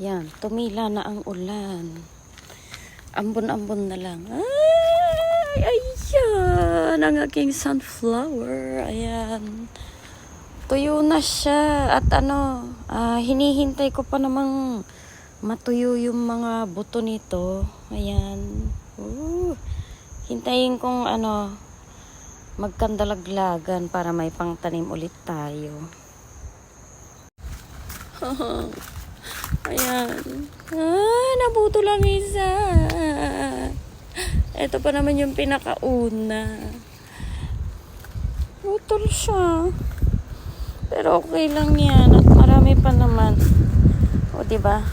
Yan, tumila na ang ulan. Ambon-ambon na lang. Ay, ayan, ang aking sunflower. Ayan. Tuyo na siya. At ano, ah, hinihintay ko pa namang matuyo yung mga buto nito. Ayan. Ooh. Hintayin kong ano, magkandalaglagan para may pangtanim ulit tayo. Ayan. Ah, nabuto lang isa. Ito pa naman yung pinakauna. Butol siya. Pero okay lang yan. At marami pa naman. O, ba?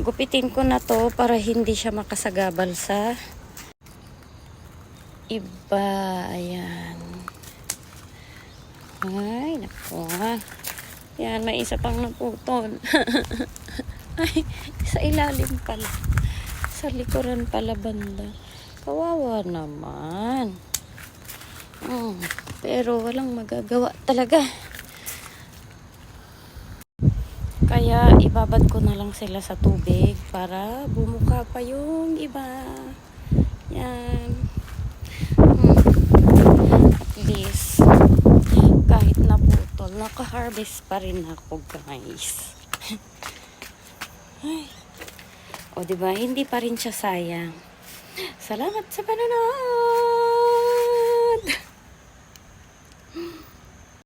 Gupitin ko na to para hindi siya makasagabal sa iba. Ayan. Ay, naku. Yan, may isa pang naputol. Ay, sa ilalim pala. Sa likuran pala banda. Kawawa naman. Hmm, pero walang magagawa talaga. Kaya ibabad ko na lang sila sa tubig para bumuka pa yung iba. Yan. Hmm. At least, kahit naputol, naka-harvest pa rin ako, guys. Ay. O, diba? Hindi pa rin siya sayang. Salamat sa panonood!